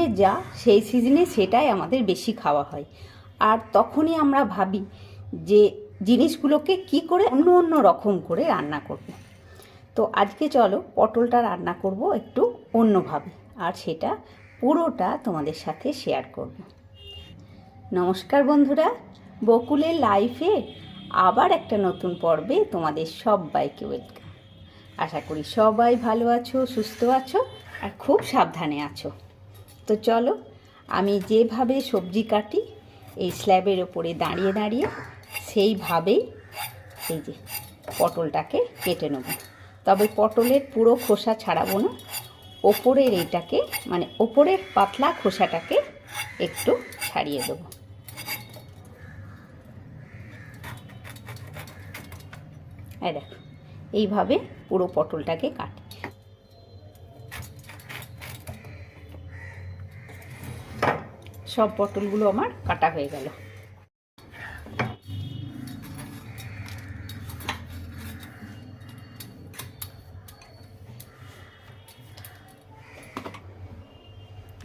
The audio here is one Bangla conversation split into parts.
সিজনে যা, সেই সিজনে সেটাই আমাদের বেশি খাওয়া হয়। আর তখনই আমরা ভাবি যে জিনিসগুলোকে কি করে অন্য অন্য রকম করে রান্না করব। তো আজকে চলো পটলটা রান্না করব একটু অন্যভাবে, আর সেটা পুরোটা তোমাদের সাথে শেয়ার করব। নমস্কার বন্ধুরা বকুলের লাইফে আবার একটা নতুন পর্বে তোমাদের সবাইকে ওয়েলকাম আশা করি সবাই ভালো আছো, সুস্থ আছো, আর খুব সাবধানে আছো। তো চলো, আমি যেভাবে সবজি কাটি, এই স্ল্যাবের ওপরে দাঁড়িয়ে দাঁড়িয়ে সেইভাবেই এই যে পটলটাকে কেটে নেব। তবে পটলের পুরো খোসা ছাড়াবো না, ওপরের এইটাকে মানে ওপরের পাতলা খোসাটাকে একটু ছাড়িয়ে দেবো। এই দেখো, এইভাবে পুরো পটলটাকে কাটি। সব পটলগুলো আমার কাটা হয়ে গেল।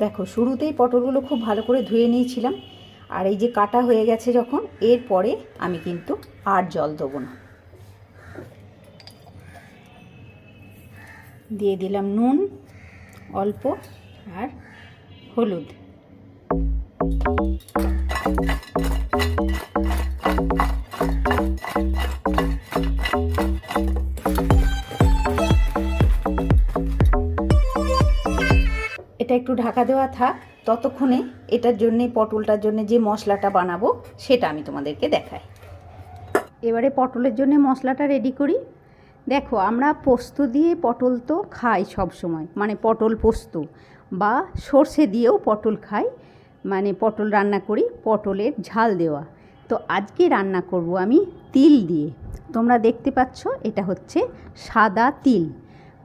দেখো, শুরুতেই পটলগুলো খুব ভালো করে ধুয়ে নিয়েছিলাম, আর এই যে কাটা হয়ে গেছে যখন, এরপরে আমি কিন্তু আর জল দেবো না। দিয়ে দিলাম নুন, অল্প আর হলুদ। একটু ঢাকা দেওয়া থাক, ততক্ষণে এটার জন্যে, পটলটার জন্য যে মশলাটা বানাবো, সেটা আমি তোমাদেরকে দেখাই। এবারে পটলের জন্য মশলাটা রেডি করি। দেখো, আমরা পোস্ত দিয়ে পটল তো খাই সব সময় মানে পটল পোস্ত, বা সর্ষে দিয়েও পটল খাই মানে পটল রান্না করি, পটলের ঝাল দেওয়া। তো আজকে রান্না করব আমি তিল দিয়ে। তোমরা দেখতে পাচ্ছ, এটা হচ্ছে সাদা তিল।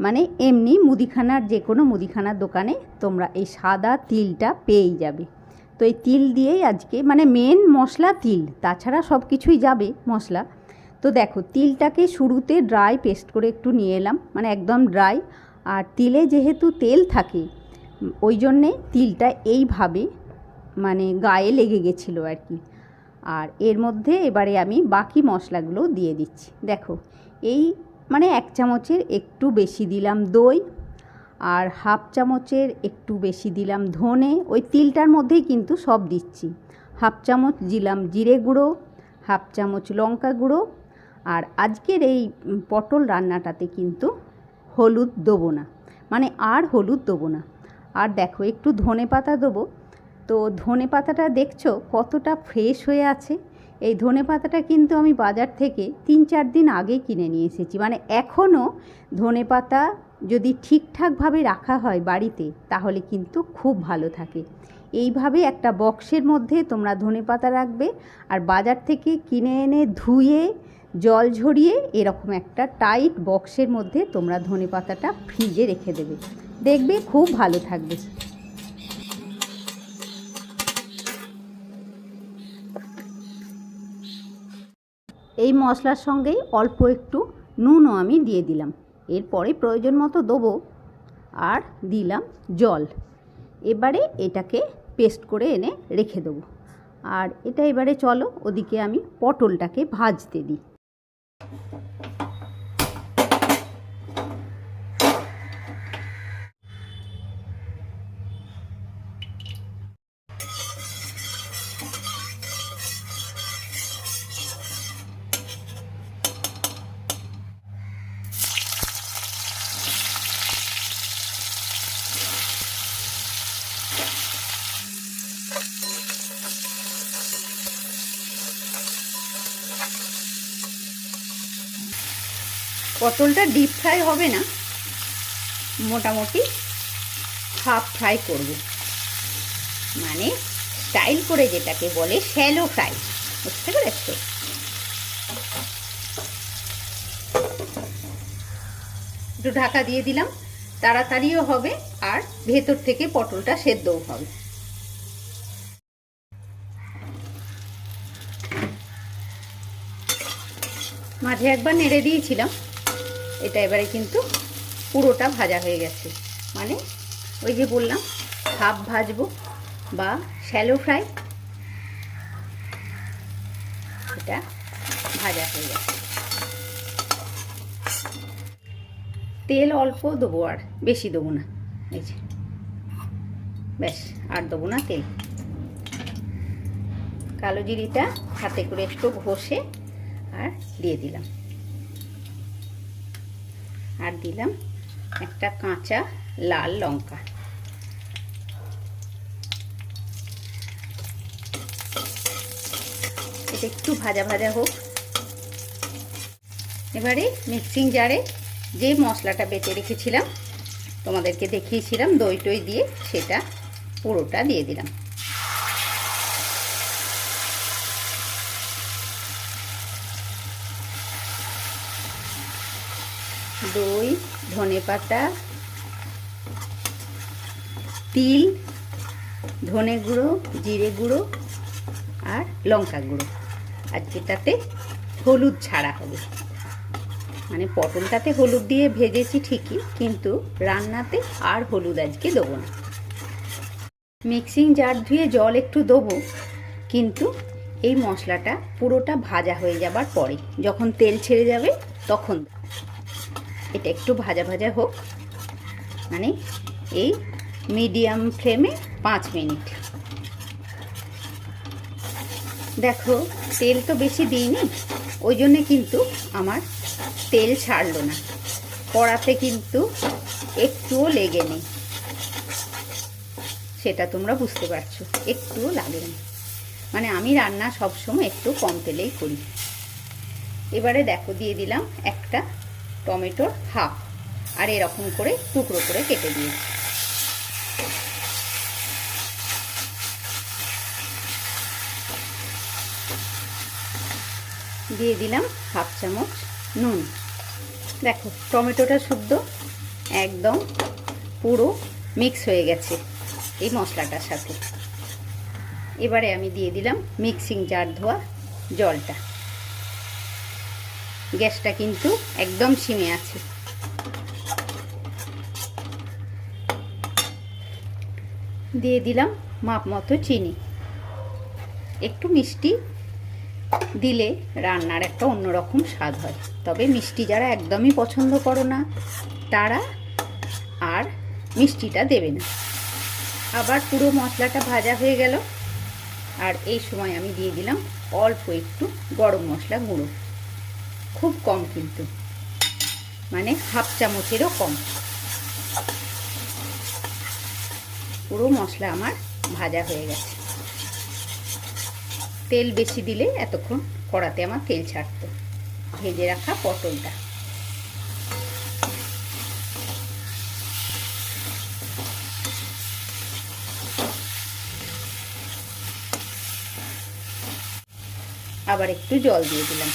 মানে এমনি মুদিখানার যে কোনো মুদিখানার দোকানে তোমরা এই সাদা তিলটা পেয়েই যাবে। তো এই তিল দিয়েই আজকে মানে মেন মশলা তিল, তাছাড়া সব কিছুই যাবে মশলা। তো দেখো, তিলটাকে শুরুতে ড্রাই পেস্ট করে একটু নিয়ে এলাম মানে একদম ড্রাই আর তিলে যেহেতু তেল থাকে, ওই জন্যে তিলটা এইভাবে মানে গায়ে লেগে গেছিল আর কি। আর এর মধ্যে এবারে আমি বাকি মশলাগুলো দিয়ে দিচ্ছি। দেখো, এই মানে এক চামচের একটু বেশি দিলাম দই আর হাফ চামচের একটু বেশি দিলাম ধনে। ওই তিলটার মধ্যেই কিন্তু সব দিচ্ছি। হাফ চামচ দিলাম জিরে গুঁড়ো, হাফ চামচ লঙ্কা গুঁড়ো আর আজকের এই পটল রান্নাটাতে কিন্তু হলুদ দেবো না। মানে আর হলুদ দেবো না। আর দেখো একটু ধনে পাতা দেবো। তো ধনে পাতাটা দেখছ কতটা ফ্রেশ হয়ে আছে। এই ধনে পাতাটা কিন্তু আমি বাজার থেকে তিন চার দিন আগে কিনে নিয়ে এসেছি। মানে এখনও ধনে পাতা যদি ঠিকঠাকভাবে রাখা হয় বাড়িতে, তাহলে কিন্তু খুব ভালো থাকে। এইভাবে একটা বক্সের মধ্যে তোমরা ধনে পাতা রাখবে আর বাজার থেকে কিনে এনে ধুয়ে, জল ঝরিয়ে এরকম একটা টাইট বক্সের মধ্যে তোমরা ধনে পাতাটা ফ্রিজে রেখে দেবে। দেখবে খুব ভালো থাকবে। এই মশলার সঙ্গেই অল্প একটু নুনও আমি দিয়ে দিলাম। এরপরে প্রয়োজন মতো দেবো আর দিলাম জল। এবারে এটাকে পেস্ট করে এনে রেখে দেবো। আর এটা এবারে চলো, ওদিকে আমি পটলটাকে ভাজতে দিই। পটলটা ডিপ ফ্রাই হবে না, মোটামুটি হাফ ফ্রাই করব। মানে স্টাইল করে যেটাকে বলে শ্যালো ফ্রাই বুঝতে পেরেছ? একটু ঢাকা দিয়ে দিলাম, তাড়াতাড়িও হবে আর ভেতর থেকে পটলটা সেদ্ধও হবে। মাঝে একবার নেড়ে দিয়েছিলাম। এটা এবারে কিন্তু পুরোটা ভাজা হয়ে গেছে। মানে ওই যে বললাম হাফ ভাজবো বা শ্যালো ফ্রাই এটা ভাজা হয়ে গেছে। তেল অল্প দেবো আর বেশি দেবো না। এই যে, ব্যাস, আর দেবো না তেল। কালো জিরিটা হাতে করে একটু ঘষে আর দিয়ে দিলাম। আর দিলাম একটা কাঁচা লাল লঙ্কা। এটা একটু ভাজা ভাজা হোক। এবারে মিক্সিং জারে যে মশলাটা বেটে রেখেছিলাম, তোমাদেরকে দেখিয়েছিলাম দই টই দিয়ে, সেটা পুরোটা দিয়ে দিলাম। দই, ধনে পাতা, তিল, ধনে গুঁড়ো, জিরে গুঁড়ো আর লঙ্কা গুঁড়ো। আর যেটাতে হলুদ ছাড়া হবে। মানে পটলটাতে হলুদ দিয়ে ভেজেছি ঠিকই, কিন্তু রান্নাতে আর হলুদ আজকে দেবো না। মিক্সিং জার ধুয়ে জল একটু দেবো, কিন্তু এই মশলাটা পুরোটা ভাজা হয়ে যাবার পরে, যখন তেল ছেড়ে যাবে তখন এটা একটু ভাজা ভাজা হোক। মানে এই মিডিয়াম ফ্লেমে পাঁচ মিনিট। দেখো, তেল তো বেশি দিইনি, ওই জন্যে কিন্তু আমার তেল ছাড়লো না। কড়াতে কিন্তু একটুও লেগে নেই। সেটা তোমরা বুঝতে পারছ, একটুও লাগেনি মানে আমি রান্না সবসময় একটু কম তেলেই করি। এবারে দেখো, দিয়ে দিলাম একটা টমেটোর হাফ। আর এরকম করে টুকরো করে কেটে দিয়েছি দিয়ে দিলাম হাফ চামচ নুন। দেখো, টমেটোটা শুদ্ধ, একদম পুরো মিক্স হয়ে গেছে এই মশলাটার সাথে। এবারে আমি দিয়ে দিলাম মিক্সিং জার ধোয়া জলটা। গ্যাসটা কিন্তু একদম সিমে আছে। দিয়ে দিলাম মাপ মতো চিনি। একটু মিষ্টি দিলে রান্নার একটা অন্যরকম স্বাদ হয়। তবে মিষ্টি যারা একদমই পছন্দ করো না, তারা আর মিষ্টিটা দেবে না। আবার পুরো মশলাটা ভাজা হয়ে গেল। আর এই সময় আমি দিয়ে দিলাম অল্প একটু গরম মশলা গুঁড়ো। খুব কম কিন্তু। মানে হাফ চামচেরও কম। পুরো মশলা আমার ভাজা হয়ে গেছে। তেল বেশি দিলে এতক্ষণ কড়াতে আমার তেল ছাড়তো। ভেজে রাখা পটলটা। আবার একটু জল দিয়ে দিলাম।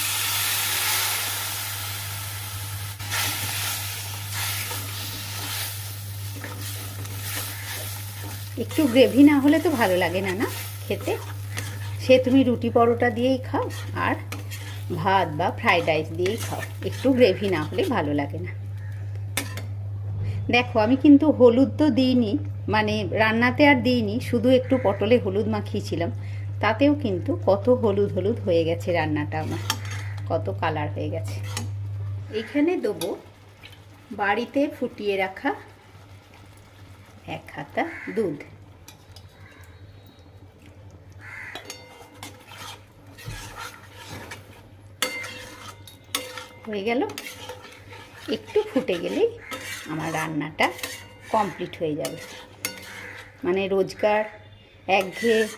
একটু গ্রেভি না হলে তো ভালো লাগে না না? খেতে। সে তুমি রুটি পরোটা দিয়েই খাও আর ভাত বা ফ্রাইড রাইস দিয়েই খাও। একটু গ্রেভি না হলে ভালো লাগে না। দেখো, আমি কিন্তু হলুদ তো দিইনি মানে রান্নাতে আর দিইনি, শুধু একটু পটলে হলুদ মাখিয়েছিলাম। তাতেও কিন্তু কত হলুদ হলুদ হয়ে গেছে রান্নাটা আমার। কত কালার হয়ে গেছে। এখানে দেবো বাড়িতে ফুটিয়ে রাখা এক হাতা দুধ। হয়ে গেল। একটু ফুটে গেলেই আমার রান্নাটা কমপ্লিট হয়ে যাবে। মানে রোজকার একঘেয়ে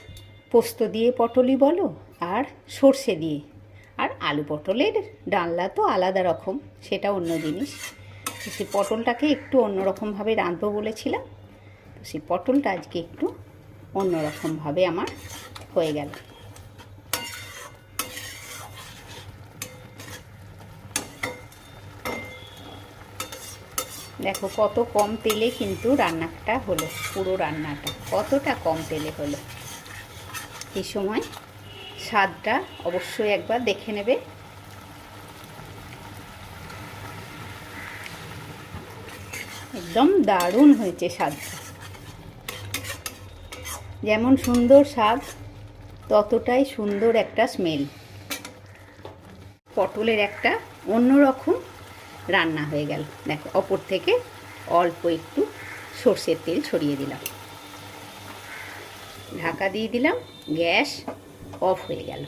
পোস্ত দিয়ে পটলই বলো আর সর্ষে দিয়ে। আলু পটলের ডালনা তো আলাদা রকম, সেটা অন্য জিনিস। সেই পটলটাকে একটু অন্যরকমভাবে রাঁধবো বলেছিলাম, তো সেই পটলটা আজকে একটু অন্যরকমভাবে আমার হয়ে গেল। দেখো কত কম তেলে কিন্তু রান্নাটা হলো, পুরো রান্নাটা কতটা কম তেলে হলো। এই সময় স্বাদটা অবশ্যই একবার দেখে নেবে। একদম দারুণ হয়েছে স্বাদটা। যেমন সুন্দর স্বাদ, ততটাই সুন্দর একটা স্মেল পটলের একটা অন্যরকম রান্না হয়ে গেল। দেখো, অপর থেকে অল্প একটু সর্ষের তেল ছড়িয়ে দিলাম। ঢাকা দিয়ে দিলাম গ্যাস অফ হয়ে গেল।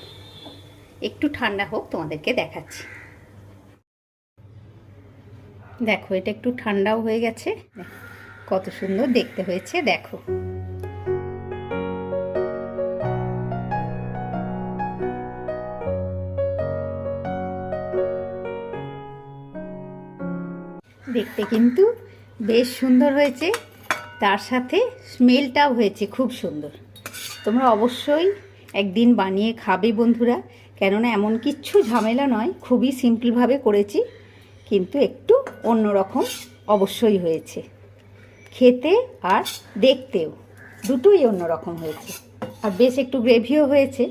একটু ঠান্ডা হোক, তোমাদেরকে দেখাচ্ছি। দেখো, এটা একটু ঠান্ডাও হয়ে গেছে। কত সুন্দর দেখতে হয়েছে, দেখো। দেখতে কিন্তু বেশ সুন্দর হয়েছে। তার সাথে স্মেলটাও হয়েছে, খুব সুন্দর। তোমরা অবশ্যই একদিন বানিয়ে খাবে বন্ধুরা। কেননা এমন কিচ্ছু ঝামেলা নয়, খুবই সিম্পলভাবে করেছি, কিন্তু একটু অন্যরকম অবশ্যই হয়েছে। খেতে আর দেখতেও দুটোই অন্যরকম হয়েছে। আর বেশ একটু গ্রেভিও হয়েছে,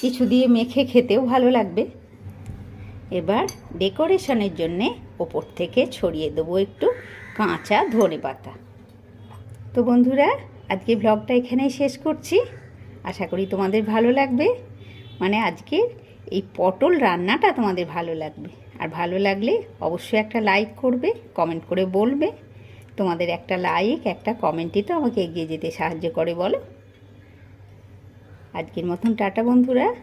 কিছু দিয়ে মেখে খেতেও ভালো লাগবে। এবার ডেকোরেশনের জন্যে ওপর থেকে ছড়িয়ে দেবো একটু কাঁচা ধনে পাতা তো বন্ধুরা, আজকে ব্লগটা এখানেই শেষ করছি। আশা করি তোমাদের ভালো লাগবে। মানে আজকের এই পটল রান্নাটা তোমাদের ভালো লাগবে। আর ভালো লাগলে অবশ্যই একটা লাইক করবে কমেন্ট করে বলবে। তোমাদের একটা লাইক একটা কমেন্টই তো আমাকে এগিয়ে যেতে সাহায্য করে বলো। আজকের মতন টাটা বন্ধুরা।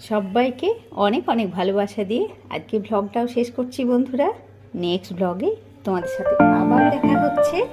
সবাইকে অনেক অনেক ভালোবাসা দিয়ে আজকে ভ্লগটাও শেষ করছি বন্ধুরা। নেক্সট ব্লগে তোমাদের সাথে আবার দেখা হচ্ছে।